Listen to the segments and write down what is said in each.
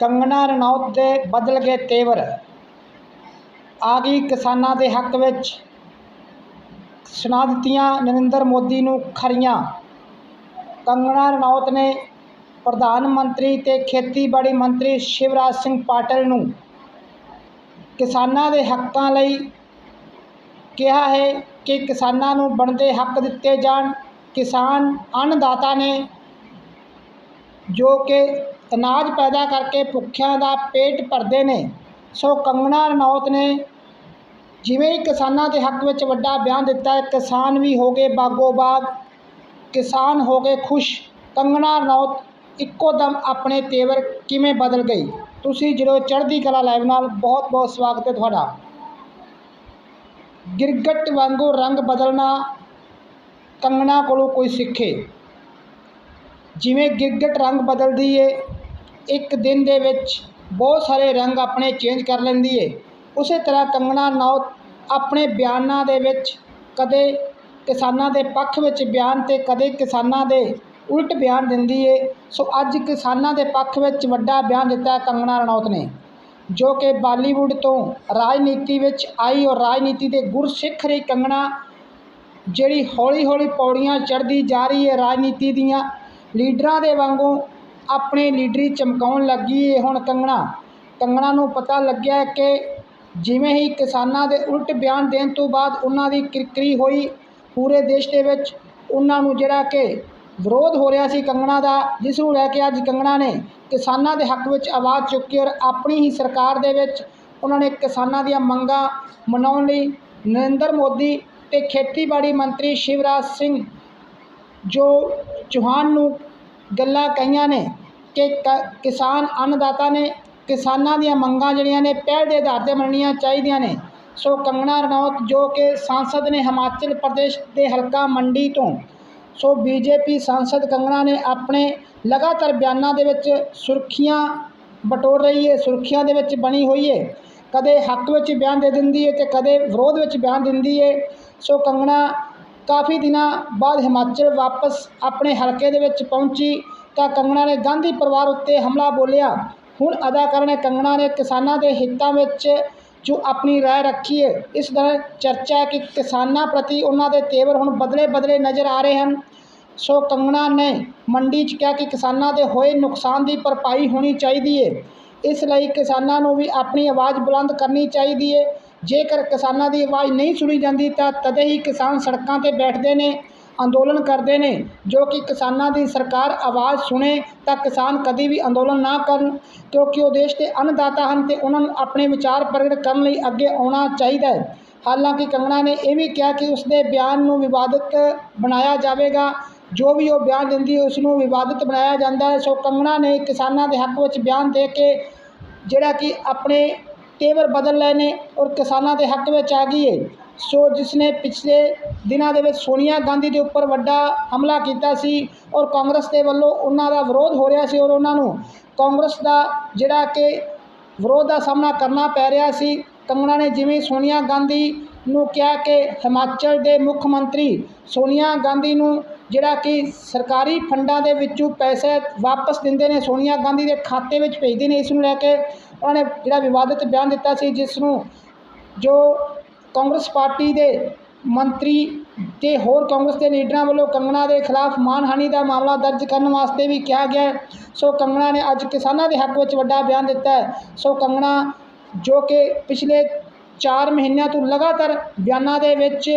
ਕੰਗਣਾ ਰਣੌਤ ਦੇ ਬਦਲ ਗਏ ਤੇਵਰ। ਆ ਗਈ ਕਿਸਾਨਾਂ ਦੇ ਹੱਕ ਵਿੱਚ। ਸੁਣਾ ਦਿੱਤੀਆਂ ਨਰਿੰਦਰ ਮੋਦੀ ਨੂੰ ਖਰੀਆਂ। ਕੰਗਣਾ ਰਣੌਤ ਨੇ ਪ੍ਰਧਾਨ ਮੰਤਰੀ ਤੇ ਖੇਤੀਬਾੜੀ ਮੰਤਰੀ ਸ਼ਿਵਰਾਜ ਸਿੰਘ ਪਾਟਿਲ ਨੂੰ ਕਿਸਾਨਾਂ ਦੇ ਹੱਕਾਂ ਲਈ ਕਿਹਾ ਹੈ ਕਿ ਕਿਸਾਨਾਂ ਨੂੰ ਬਣਦੇ ਹੱਕ ਦਿੱਤੇ ਜਾਣ। ਕਿਸਾਨ ਅੰਨਦਾਤਾ ਨੇ ਜੋ ਕਿ ਅਨਾਜ ਪੈਦਾ ਕਰਕੇ ਭੁੱਖਿਆਂ ਦਾ ਪੇਟ ਭਰਦੇ ਨੇ। ਸੋ ਕੰਗਣਾ ਰਣੌਤ ਨੇ ਜਿਵੇਂ ਹੀ ਕਿਸਾਨਾਂ ਦੇ ਹੱਕ ਵਿੱਚ ਵੱਡਾ ਬਿਆਨ ਦਿੱਤਾ ਹੈ, ਕਿਸਾਨ ਵੀ ਹੋ ਗਏ ਬਾਗੋ ਬਾਗ, ਕਿਸਾਨ ਹੋ ਗਏ ਖੁਸ਼। ਕੰਗਣਾ ਰਣੌਤ ਇੱਕੋ ਦਮ ਆਪਣੇ ਤੇਵਰ ਕਿਵੇਂ ਬਦਲ ਗਈ? ਤੁਸੀਂ ਜਦੋਂ ਚੜ੍ਹਦੀ ਕਲਾ ਲਾਈਵ ਨਾਲ ਬਹੁਤ ਬਹੁਤ ਸਵਾਗਤ ਹੈ ਤੁਹਾਡਾ। ਗਿਰਗਟ ਵਾਂਗੂ ਰੰਗ ਬਦਲਣਾ ਕੰਗਣਾ ਕੋਲੋਂ ਕੋਈ ਸਿੱਖੇ। ਜਿਵੇਂ ਗਿਰਗਟ ਰੰਗ ਬਦਲਦੀ ਏ ਇੱਕ ਦਿਨ ਦੇ ਵਿੱਚ ਬਹੁਤ ਸਾਰੇ ਰੰਗ ਆਪਣੇ ਚੇਂਜ ਕਰ ਲੈਂਦੀ ਏ। ਉਸੇ ਤਰ੍ਹਾਂ ਕੰਗਣਾ ਰਣੌਤ ਆਪਣੇ ਬਿਆਨਾਂ ਦੇ ਵਿੱਚ ਕਦੇ ਕਿਸਾਨਾਂ ਦੇ ਪੱਖ ਵਿੱਚ ਬਿਆਨ ਤੇ ਕਦੇ ਕਿਸਾਨਾਂ ਦੇ ਉਲਟ ਬਿਆਨ ਦਿੰਦੀ ਏ। ਸੋ ਅੱਜ ਕਿਸਾਨਾਂ ਦੇ ਪੱਖ ਵਿੱਚ ਵੱਡਾ ਬਿਆਨ ਦਿੱਤਾ ਕੰਗਣਾ ਰਣੌਤ ਨੇ, ਜੋ ਕਿ ਬਾਲੀਵੁੱਡ ਤੋਂ ਰਾਜਨੀਤੀ ਵਿੱਚ ਆਈ ਔਰ ਰਾਜਨੀਤੀ ਦੇ ਗੁਰਸਿੱਖ ਰਹੀ ਕੰਗਣਾ, ਜਿਹੜੀ ਹੌਲੀ ਹੌਲੀ ਪੌੜੀਆਂ ਚੜ੍ਹਦੀ ਜਾ ਰਹੀ ਹੈ ਰਾਜਨੀਤੀ ਦੀਆਂ ਲੀਡਰਾਂ ਦੇ ਵਾਂਗੂ ਆਪਣੇ ਲੀਡਰੀ ਚਮਕਾਉਣ ਲੱਗੀ ਏ ਹੁਣ ਕੰਗਣਾ। ਕੰਗਣਾ ਨੂੰ ਪਤਾ ਲੱਗਿਆ ਕਿ ਜਿਵੇਂ ਹੀ ਕਿਸਾਨਾਂ ਦੇ ਉਲਟ ਬਿਆਨ ਦੇਣ ਤੋਂ ਬਾਅਦ ਉਹਨਾਂ ਦੀ ਕਿਰਕਰੀ ਹੋਈ ਪੂਰੇ ਦੇਸ਼ ਦੇ ਵਿੱਚ, ਉਹਨਾਂ ਨੂੰ ਜਿਹੜਾ ਕਿ ਵਿਰੋਧ ਹੋ ਰਿਹਾ ਸੀ ਕੰਗਣਾ ਦਾ, ਜਿਸ ਨੂੰ ਲੈ ਕੇ ਅੱਜ ਕੰਗਣਾ ਨੇ ਕਿਸਾਨਾਂ ਦੇ ਹੱਕ ਵਿੱਚ ਆਵਾਜ਼ ਚੁੱਕੀ ਔਰ ਆਪਣੀ ਹੀ ਸਰਕਾਰ ਦੇ ਵਿੱਚ ਉਹਨਾਂ ਨੇ ਕਿਸਾਨਾਂ ਦੀਆਂ ਮੰਗਾਂ ਮਨਾਉਣ ਲਈ ਨਰਿੰਦਰ ਮੋਦੀ ਤੇ ਖੇਤੀਬਾੜੀ ਮੰਤਰੀ ਸ਼ਿਵਰਾਜ ਸਿੰਘ ਜੋ ਚੌਹਾਨ ਨੂੰ ਗੱਲਾਂ ਕਹੀਆਂ ਨੇ ਕਿ ਕ- ਕਿਸਾਨ ਅੰਨਦਾਤਾ ਨੇ ਕਿਸਾਨਾਂ ਦੀਆਂ ਮੰਗਾਂ ਜਿਹੜੀਆਂ ਨੇ ਪਹਿਲ ਦੇ ਆਧਾਰ ਤੇ ਮੰਨਣੀਆਂ ਚਾਹੀਦੀਆਂ ਨੇ। ਸੋ ਕੰਗਣਾ ਰਣੌਤ ਜੋ ਕਿ ਸਾਂਸਦ ਨੇ ਹਿਮਾਚਲ ਪ੍ਰਦੇਸ਼ ਦੇ ਹਲਕਾ ਮੰਡੀ ਤੋਂ, ਸੋ ਬੀਜੇਪੀ ਸੰਸਦ ਕੰਗਣਾ ਨੇ ਆਪਣੇ ਲਗਾਤਾਰ ਬਿਆਨਾਂ ਦੇ ਵਿੱਚ ਸੁਰਖੀਆਂ ਬਟੋਰ ਰਹੀ ਹੈ ਸੁਰਖੀਆਂ ਦੇ ਵਿੱਚ ਬਣੀ ਹੋਈ ਹੈ ਕਦੇ ਹੱਕ ਵਿੱਚ ਬਿਆਨ ਦੇ ਦਿੰਦੀ ਹੈ ਤੇ ਕਦੇ ਵਿਰੋਧ ਵਿੱਚ ਬਿਆਨ ਦਿੰਦੀ ਹੈ ਸੋ ਕੰਗਣਾ ਕਾਫੀ ਦਿਨਾਂ ਬਾਅਦ ਹਿਮਾਚਲ ਵਾਪਸ ਆਪਣੇ ਹਲਕੇ ਦੇ ਵਿੱਚ ਪਹੁੰਚੀ। ਤਾਂ ਕੰਗਣਾ ਨੇ ਗਾਂਧੀ ਪਰਿਵਾਰ ਉੱਤੇ ਹਮਲਾ ਬੋਲਿਆ। ਹੁਣ ਅਦਾਕਾਰ ਨੇ ਕੰਗਣਾ ਨੇ ਕਿਸਾਨਾਂ ਦੇ ਹਿੱਤਾਂ ਵਿੱਚ ਜੋ ਆਪਣੀ ਰਾਏ ਰੱਖੀ ਹੈ, ਇਸ ਦਾ ਚਰਚਾ ਹੈ ਕਿ ਕਿਸਾਨਾਂ ਪ੍ਰਤੀ ਉਹਨਾਂ ਦੇ ਤੇਵਰ ਹੁਣ ਬਦਲੇ ਬਦਲੇ ਨਜ਼ਰ ਆ ਰਹੇ ਹਨ। ਸੋ ਕੰਗਣਾ ਨੇ ਮੰਡੀ 'ਚ ਕਿਹਾ ਕਿ ਕਿਸਾਨਾਂ ਦੇ ਹੋਏ ਨੁਕਸਾਨ ਦੀ ਭਰਪਾਈ ਹੋਣੀ ਚਾਹੀਦੀ ਹੈ। ਇਸ ਲਈ ਕਿਸਾਨਾਂ ਨੂੰ ਵੀ ਆਪਣੀ ਆਵਾਜ਼ ਬੁਲੰਦ ਕਰਨੀ ਚਾਹੀਦੀ ਹੈ। ਜੇਕਰ ਕਿਸਾਨਾਂ ਦੀ ਆਵਾਜ਼ ਨਹੀਂ ਸੁਣੀ ਜਾਂਦੀ ਤਾਂ ਤਦੇ ਹੀ ਕਿਸਾਨ ਸੜਕਾਂ ਤੇ ਬੈਠਦੇ ਨੇ। ਅੰਦੋਲਨ ਕਰਦੇ ਨੇ, ਜੋ ਕਿ ਕਿਸਾਨਾਂ ਦੀ ਸਰਕਾਰ ਆਵਾਜ਼ ਸੁਣੇ ਤਾਂ ਕਿਸਾਨ ਕਦੀ ਵੀ ਅੰਦੋਲਨ ਨਾ ਕਰਨ, ਕਿਉਂਕਿ ਉਹ ਦੇਸ਼ ਦੇ ਅੰਨਦਾਤਾ ਹਨ ਤੇ ਉਹਨਾਂ ਨੂੰ ਆਪਣੇ ਵਿਚਾਰ ਪ੍ਰਗਟ ਕਰਨ ਲਈ ਅੱਗੇ ਆਉਣਾ ਚਾਹੀਦਾ ਹੈ। ਹਾਲਾਂਕਿ ਕੰਗਣਾ ਨੇ ਇਹ ਵੀ ਕਿਹਾ ਕਿ ਉਸਦੇ ਬਿਆਨ ਨੂੰ ਵਿਵਾਦਤ ਬਣਾਇਆ ਜਾਵੇਗਾ। ਜੋ ਵੀ ਉਹ ਬਿਆਨ ਦਿੰਦੀ ਹੈ ਉਸ ਨੂੰ ਵਿਵਾਦਤ ਬਣਾਇਆ ਜਾਂਦਾ ਹੈ। ਸੋ ਕੰਗਣਾ ਨੇ ਕਿਸਾਨਾਂ ਦੇ ਹੱਕ ਵਿੱਚ ਬਿਆਨ ਦੇ ਕੇ ਜਿਹੜਾ ਕਿ ਆਪਣੇ ਤੇਵਰ ਬਦਲ ਲਏ ਨੇ ਔਰ ਕਿਸਾਨਾਂ ਦੇ ਹੱਕ ਵਿੱਚ ਆ ਗਈ ਹੈ। ਸੋ ਜਿਸ ਨੇ ਪਿਛਲੇ ਦਿਨਾਂ ਦੇ ਵਿੱਚ ਸੋਨੀਆ ਗਾਂਧੀ ਦੇ ਉੱਪਰ ਵੱਡਾ ਹਮਲਾ ਕੀਤਾ ਸੀ ਔਰ ਕਾਂਗਰਸ ਦੇ ਵੱਲੋਂ ਉਹਨਾਂ ਦਾ ਵਿਰੋਧ ਹੋ ਰਿਹਾ ਸੀ ਔਰ ਉਹਨਾਂ ਨੂੰ ਕਾਂਗਰਸ ਦਾ ਜਿਹੜਾ ਕਿ ਵਿਰੋਧ ਦਾ ਸਾਹਮਣਾ ਕਰਨਾ ਪੈ ਰਿਹਾ ਸੀ, ਕੰਗਣਾ ਨੇ ਜਿਵੇਂ ਸੋਨੀਆ ਗਾਂਧੀ ਨੂੰ ਕਿਹਾ ਕਿ ਹਿਮਾਚਲ ਦੇ ਮੁੱਖ ਮੰਤਰੀ ਸੋਨੀਆ ਗਾਂਧੀ ਨੂੰ ਜਿਹੜਾ ਕਿ ਸਰਕਾਰੀ ਫੰਡਾਂ ਦੇ ਵਿੱਚੋਂ ਪੈਸੇ ਵਾਪਸ ਦਿੰਦੇ ਨੇ, ਸੋਨੀਆ ਗਾਂਧੀ ਦੇ ਖਾਤੇ ਵਿੱਚ ਭੇਜਦੇ ਨੇ, ਇਸ ਨੂੰ ਲੈ ਕੇ ਉਹਨਾਂ ਨੇ ਜਿਹੜਾ ਵਿਵਾਦਿਤ ਬਿਆਨ ਦਿੱਤਾ ਸੀ, ਜਿਸ ਨੂੰ ਜੋ ਕਾਂਗਰਸ ਪਾਰਟੀ ਦੇ ਮੰਤਰੀ ਤੇ ਹੋਰ ਕਾਂਗਰਸ ਦੇ ਲੀਡਰਾਂ ਵੱਲੋਂ ਕੰਗਣਾ ਦੇ ਖਿਲਾਫ ਮਾਨਹਾਨੀ ਦਾ ਮਾਮਲਾ ਦਰਜ ਕਰਨ ਵਾਸਤੇ ਵੀ ਕਿਹਾ ਗਿਆ ਸੋ ਕੰਗਣਾ ਨੇ ਅੱਜ ਕਿਸਾਨਾਂ ਦੇ ਹੱਕ ਵਿੱਚ ਵੱਡਾ ਬਿਆਨ ਦਿੱਤਾ ਹੈ। ਸੋ ਕੰਗਣਾ ਜੋ ਕਿ ਪਿਛਲੇ 4 ਮਹੀਨਿਆਂ ਤੋਂ ਲਗਾਤਾਰ ਬਿਆਨਾਂ ਦੇ ਵਿੱਚ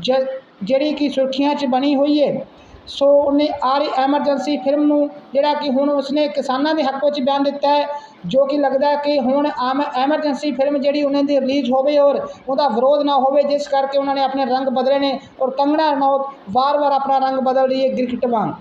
ਜ- ਜਿਹੜੀ ਕਿ ਸੁਰਖੀਆਂ 'ਚ ਬਣੀ ਹੋਈ ਹੈ। ਸੋ ਉਹਨੇ ਆ ਰਹੀ ਐਮਰਜੈਂਸੀ ਫਿਲਮ ਨੂੰ, ਜਿਹੜਾ ਕਿ ਹੁਣ ਉਸਨੇ ਕਿਸਾਨਾਂ ਦੇ ਹੱਕ ਵਿੱਚ ਬਿਆਨ ਦਿੱਤਾ ਹੈ, ਜੋ ਕਿ ਲੱਗਦਾ ਹੈ ਕਿ ਹੁਣ ਆਮ ਐਮਰਜੈਂਸੀ ਫਿਲਮ ਜਿਹੜੀ ਉਹਨਾਂ ਦੀ ਰਿਲੀਜ਼ ਹੋਵੇ ਔਰ ਉਹਦਾ ਵਿਰੋਧ ਨਾ ਹੋਵੇ, ਜਿਸ ਕਰਕੇ ਉਹਨਾਂ ਨੇ ਆਪਣੇ ਰੰਗ ਬਦਲੇ ਨੇ ਔਰ ਕੰਗਣਾ ਰਣੌਤ ਵਾਰ-ਵਾਰ ਆਪਣਾ ਰੰਗ ਬਦਲ ਰਹੀ ਹੈ ਗਿਰਗਿਟ ਵਾਂਗ।